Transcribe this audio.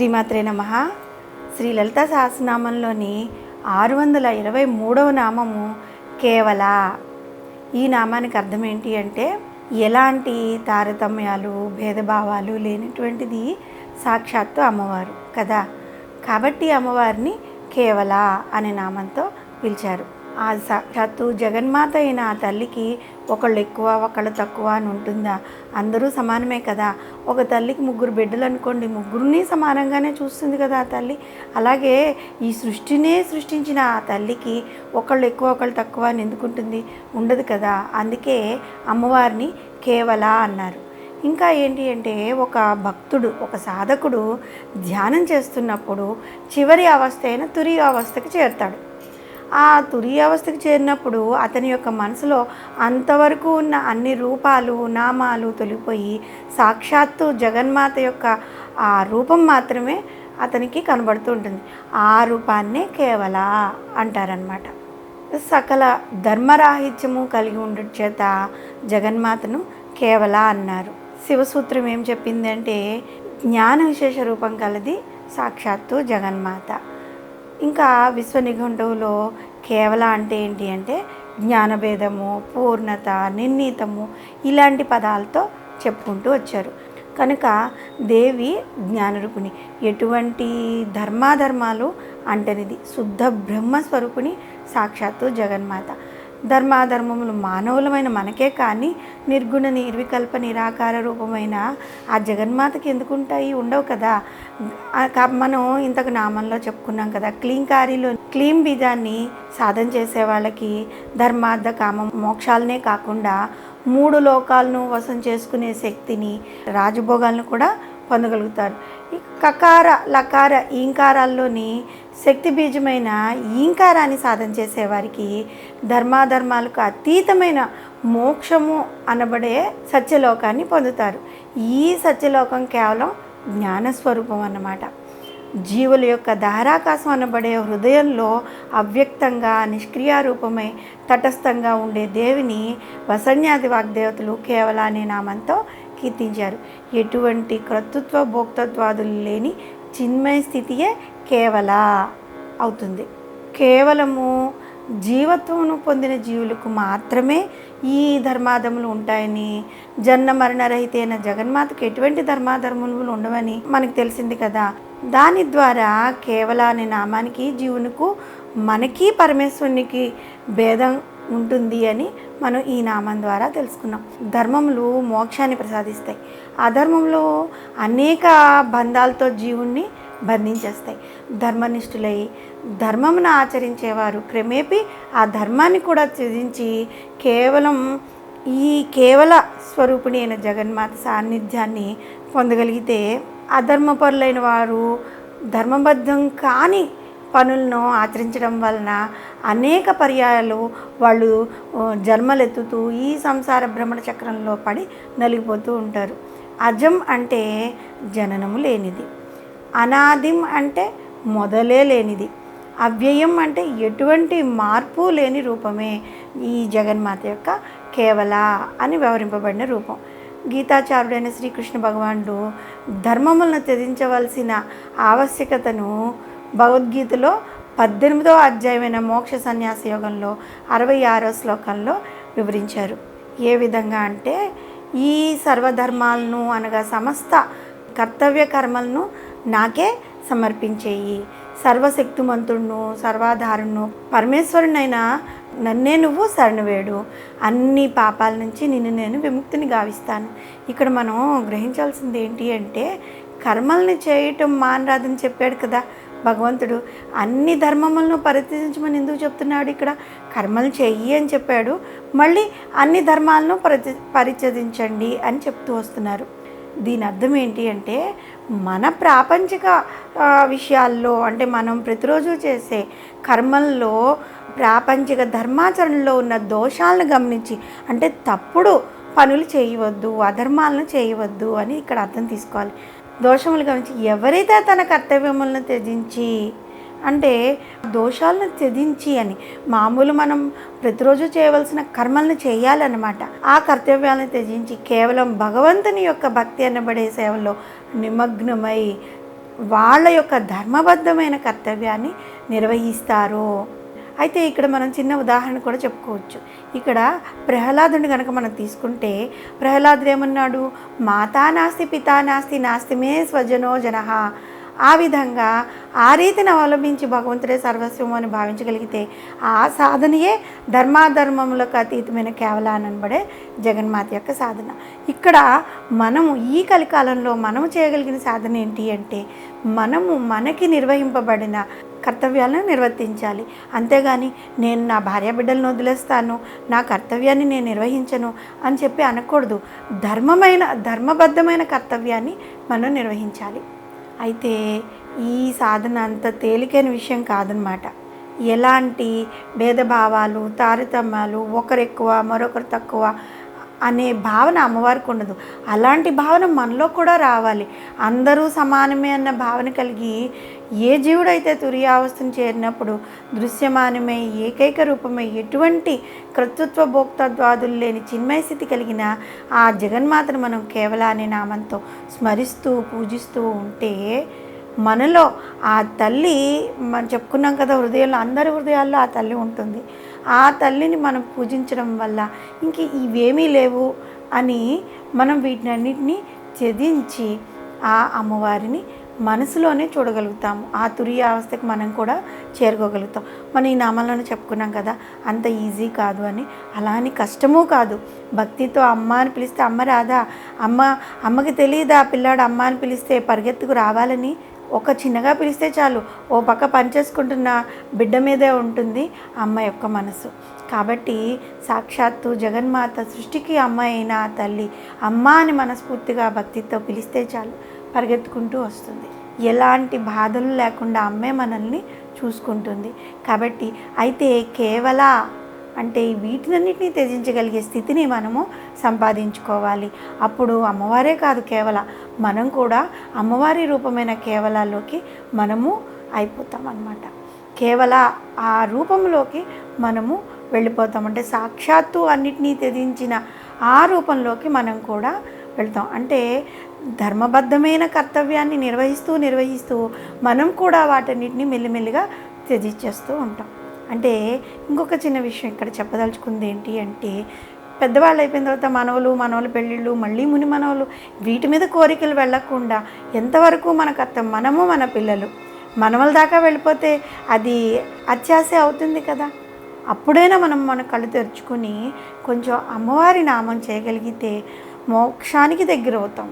శ్రీమాత్రే నమ. శ్రీ లలిత సహస్రనామంలోని ఆరు వందల ఇరవై మూడవ నామము కేవల. ఈ నామానికి అర్థం ఏంటి అంటే ఎలాంటి తారతమ్యాలు భేదభావాలు లేనటువంటిది సాక్షాత్తు అమ్మవారు కదా? కాబట్టి అమ్మవారిని కేవల అనే నామంతో పిలిచారు. ఆ సాక్షాత్తు జగన్మాత అయిన ఆ తల్లికి ఒకళ్ళు ఎక్కువ ఒకళ్ళు తక్కువ అని ఉంటుందా? అందరూ సమానమే కదా? ఒక తల్లికి ముగ్గురు బిడ్డలు అనుకోండి ముగ్గురిని సమానంగానే చూస్తుంది కదా ఆ తల్లి. అలాగే ఈ సృష్టినే సృష్టించిన ఆ తల్లికి ఒకళ్ళు ఎక్కువ ఒకళ్ళు తక్కువ అని ఎందుకుంటుంది ఉండదు కదా. అందుకే అమ్మవారిని కేవల అన్నారు. ఇంకా ఏంటి అంటే ఒక భక్తుడు ఒక సాధకుడు ధ్యానం చేస్తున్నప్పుడు చివరి అవస్థ అయిన తురి అవస్థకి చేరుతాడు. ఆ తురి అవస్థకు చేరినప్పుడు అతని యొక్క మనసులో అంతవరకు ఉన్న అన్ని రూపాలు నామాలు తొలిగిపోయి సాక్షాత్తు జగన్మాత యొక్క ఆ రూపం మాత్రమే అతనికి కనబడుతూ ఉంటుంది. ఆ రూపాన్నే కేవల అంటారనమాట సకల ధర్మరాహిత్యము కలిగి ఉండటం చేత జగన్మాతను కేవల అన్నారు. శివసూత్రం ఏం చెప్పిందంటే జ్ఞాన విశేష రూపం కలది సాక్షాత్తు జగన్మాత. ఇంకా విశ్వ నిఘంటువులో కేవల అంటే ఏంటి అంటే జ్ఞానభేదము పూర్ణత నిర్ణీతము ఇలాంటి పదాలతో చెప్పుకుంటూ వచ్చారు. కనుక దేవి జ్ఞానరూపిణి ఎటువంటి ధర్మాధర్మాలు అంటనిది. శుద్ధ బ్రహ్మస్వరూపిణి సాక్షాత్తు జగన్మాత. ధర్మాధర్మములు మానవులమైన మనకే కానీ నిర్గుణ నిర్వికల్ప నిరాకార రూపమైన ఆ జగన్మాతకి ఎందుకుంటాయి? ఉండవు కదా. మనం ఇంతకు నామంలో చెప్పుకున్నాం కదా క్లీంకారీలో క్లీన్ బీజాన్ని సాధన చేసే వాళ్ళకి ధర్మార్థ కామ మోక్షాలనే కాకుండా మూడు లోకాలను వశం చేసుకునే శక్తిని రాజభోగాలను కూడా పొందగలుగుతారు ఈ కకార లకార ఈంకారాల్లోని శక్తి బీజమైన ఈంకారాన్ని సాధన చేసేవారికి ధర్మాధర్మాలకు అతీతమైన మోక్షము అనబడే సత్యలోకాన్ని పొందుతారు. ఈ సత్యలోకం కేవలం జ్ఞానస్వరూపం అన్నమాట. జీవుల యొక్క ధారాకాశం అనబడే హృదయంలో అవ్యక్తంగా నిష్క్రియారూపమై తటస్థంగా ఉండే దేవిని వసన్యాది వాగ్దేవతలు కేవలానే నామంతో కీర్తించారు. ఎటువంటి కర్తృత్వ భోక్తత్వాదులు లేని చిన్మయ స్థితియే కేవల అవుతుంది. కేవలము జీవత్వమును పొందిన జీవులకు మాత్రమే ఈ ధర్మాధములు ఉంటాయని జన్మ మరణరహితైన జగన్మాతకు ఎటువంటి ధర్మాధర్మములు ఉండవని మనకు తెలిసింది కదా. దాని ద్వారా కేవల అనే నామానికి జీవునికి మనకి పరమేశ్వరునికి భేదం ఉంటుంది అని మనం ఈ నామం ద్వారా తెలుసుకున్నాం. ధర్మములు మోక్షాన్ని ప్రసాదిస్తాయి. అధర్మంలో అనేక బంధాలతో జీవుణ్ణి బంధించేస్తాయి. ధర్మనిష్ఠులై ధర్మమును ఆచరించేవారు క్రమేపీ ఆ ధర్మాన్ని కూడా త్యజించి కేవలం ఈ కేవల స్వరూపిణి అయిన జగన్మాత సాన్నిధ్యాన్ని పొందగలిగితే అధర్మపరులైన వారు ధర్మబద్ధం కాని పనులను ఆచరించడం వలన అనేక పర్యాయాలు వాళ్ళు జన్మలెత్తుతూ ఈ సంసార భ్రమణ చక్రంలో పడి నలిగిపోతూ ఉంటారు. అజం అంటే జననము లేనిది. అనాదిం అంటే మొదలే లేనిది. అవ్యయం అంటే ఎటువంటి మార్పు లేని రూపమే ఈ జగన్మాత యొక్క కేవల అని వ్యవహరింపబడిన రూపం. గీతాచారుడైన శ్రీకృష్ణ భగవానుడు ధర్మములను త్యజించవలసిన ఆవశ్యకతను భగవద్గీతలో పద్దెనిమిదవ అధ్యాయమైన మోక్ష సన్యాస యోగంలో అరవై ఆరో శ్లోకంలో వివరించారు. ఏ విధంగా అంటే ఈ సర్వధర్మాలను అనగా సమస్త కర్తవ్య కర్మలను నాకే సమర్పించేయి. సర్వశక్తిమంతుడును సర్వాధారును పరమేశ్వరునైన నన్నే నువ్వు శరణువేడు. అన్ని పాపాల నుంచి నిన్ను నేను విముక్తిని గావిస్తాను. ఇక్కడ మనం గ్రహించాల్సింది ఏంటి అంటే కర్మల్ని చేయటం మానరాదని చెప్పాడు కదా. భగవంతుడు అన్ని ధర్మములను పరిత్యజించమని ఎందుకు చెప్తున్నాడు ఇక్కడ? కర్మలు చెయ్యి అని చెప్పాడు. మళ్ళీ అన్ని ధర్మాలను పరిత్య పరిత్యజించండి అని చెప్తూ వస్తున్నారు. దీని అర్థం ఏంటి అంటే మన ప్రాపంచిక విషయాల్లో అంటే మనం ప్రతిరోజు చేసే కర్మల్లో ప్రాపంచిక ధర్మాచరణలో ఉన్న దోషాలను గమనించి అంటే తప్పుడు పనులు చేయవద్దు అధర్మాలను చేయవద్దు అని ఇక్కడ అర్థం తీసుకోవాలి. దోషములు గమనించి ఎవరైతే తన కర్తవ్యములను త్యజించి అంటే దోషాలను త్యజించి అని మామూలు మనం ప్రతిరోజు చేయవలసిన కర్మలను చేయాలన్నమాట. ఆ కర్తవ్యాలను త్యజించి కేవలం భగవంతుని యొక్క భక్తి అనబడే సేవలో నిమగ్నమై వాళ్ళ యొక్క ధర్మబద్ధమైన కర్తవ్యాన్ని నిర్వహిస్తారు. అయితే ఇక్కడ మనం చిన్న ఉదాహరణ కూడా చెప్పుకోవచ్చు. ఇక్కడ ప్రహ్లాదుని కనుక మనం తీసుకుంటే ప్రహ్లాదుడు ఏమన్నాడు? మాతా నాస్తి పితా నాస్తి నాస్తి మే స్వజనో జన. ఆ విధంగా ఆ రీతిని అవలంబించి భగవంతుడే సర్వస్వం అని భావించగలిగితే ఆ సాధనయే ధర్మాధర్మములకు అతీతమైన కేవల అనబడే జగన్మాత యొక్క సాధన. ఇక్కడ మనము ఈ కలికాలంలో మనము చేయగలిగిన సాధన ఏంటి అంటే మనము మనకి నిర్వహింపబడిన కర్తవ్యాలను నిర్వర్తించాలి. అంతేగాని నేను నా భార్య బిడ్డలను వదిలేస్తాను నా కర్తవ్యాన్ని నేను నిర్వహించను అని చెప్పి అనకూడదు. ధర్మమైన ధర్మబద్ధమైన కర్తవ్యాన్ని మనం నిర్వహించాలి. అయితే ఈ సాధన అంత తేలికైన విషయం కాదనమాట. ఎలాంటి భేదభావాలు తారతమ్యాలు ఒకరు ఎక్కువ మరొకరు తక్కువ అనే భావన అమ్మవారికి ఉండదు. అలాంటి భావన మనలో కూడా రావాలి. అందరూ సమానమే అన్న భావన కలిగి ఏ జీవుడైతే తురియావస్థను చేరినప్పుడు దృశ్యమానమై ఏకైక రూపమై ఎటువంటి కర్తృత్వ భోక్తద్వాదులు లేని చిన్మయ స్థితి కలిగిన ఆ జగన్మాతను మనం కేవలం అనే నామంతో స్మరిస్తూ పూజిస్తూ ఉంటే మనలో ఆ తల్లి మనం చెప్పుకున్నాం కదా హృదయంలో అందరి హృదయాల్లో ఆ తల్లి ఉంటుంది. ఆ తల్లిని మనం పూజించడం వల్ల ఇంక ఇవేమీ లేవు అని మనం వీటినన్నిటినీ త్యజించి ఆ అమ్మవారిని మనసులోనే చూడగలుగుతాము. ఆ తురియ అవస్థకి మనం కూడా చేరుకోగలుగుతాం. మనం ఈ నామాలను చెప్పుకున్నాం కదా అంత ఈజీ కాదు అని. అలా అని కష్టమూ కాదు. భక్తితో అమ్మ అని పిలిస్తే అమ్మ రాదా అమ్మ అమ్మకి తెలియదా పిల్లాడు అమ్మ అని పిలిస్తే పరిగెత్తుకు రావాలని? ఒక చిన్నగా పిలిస్తే చాలు. ఓ పక్క పనిచేసుకుంటున్న బిడ్డ మీదే ఉంటుంది అమ్మ యొక్క మనసు. కాబట్టి సాక్షాత్తు జగన్మాత సృష్టికి అమ్మ అయిన తల్లి అమ్మ అని మనస్ఫూర్తిగా భక్తితో పిలిస్తే చాలు పరిగెత్తుకుంటూ వస్తుంది. ఎలాంటి బాధలు లేకుండా అమ్మే మనల్ని చూసుకుంటుంది. కాబట్టి అయితే కేవల అంటే వీటినన్నిటినీ త్యజించగలిగే స్థితిని మనము సంపాదించుకోవాలి. అప్పుడు అమ్మవారే కాదు కేవలం మనం కూడా అమ్మవారి రూపమైన కేవలాల్లోకి మనము అయిపోతాం అన్నమాట. కేవల ఆ రూపంలోకి మనము వెళ్ళిపోతాం. అంటే సాక్షాత్తు అన్నిటినీ త్యజించిన ఆ రూపంలోకి మనం కూడా వెళ్తాం. అంటే ధర్మబద్ధమైన కర్తవ్యాన్ని నిర్వహిస్తూ నిర్వహిస్తూ మనం కూడా వాటన్నిటిని మెల్లిమెల్లిగా త్యజించేస్తూ ఉంటాం. అంటే ఇంకొక చిన్న విషయం ఇక్కడ చెప్పదలుచుకుంది ఏంటి అంటే పెద్దవాళ్ళు అయిపోయిన తర్వాత మనవలు మనవల పెళ్ళిళ్ళు మళ్ళీ ముని మనవలు వీటి మీద కోరికలు వెళ్ళకుండా ఎంతవరకు మన అత్త మనము మన పిల్లలు? మనవల దాకా వెళ్ళిపోతే అది అత్యాసే అవుతుంది కదా? అప్పుడైనా మనం మన కళ్ళు తెరుచుకుని కొంచెం అమ్మవారి నామం చేయగలిగితే మోక్షానికి దగ్గర అవుతాం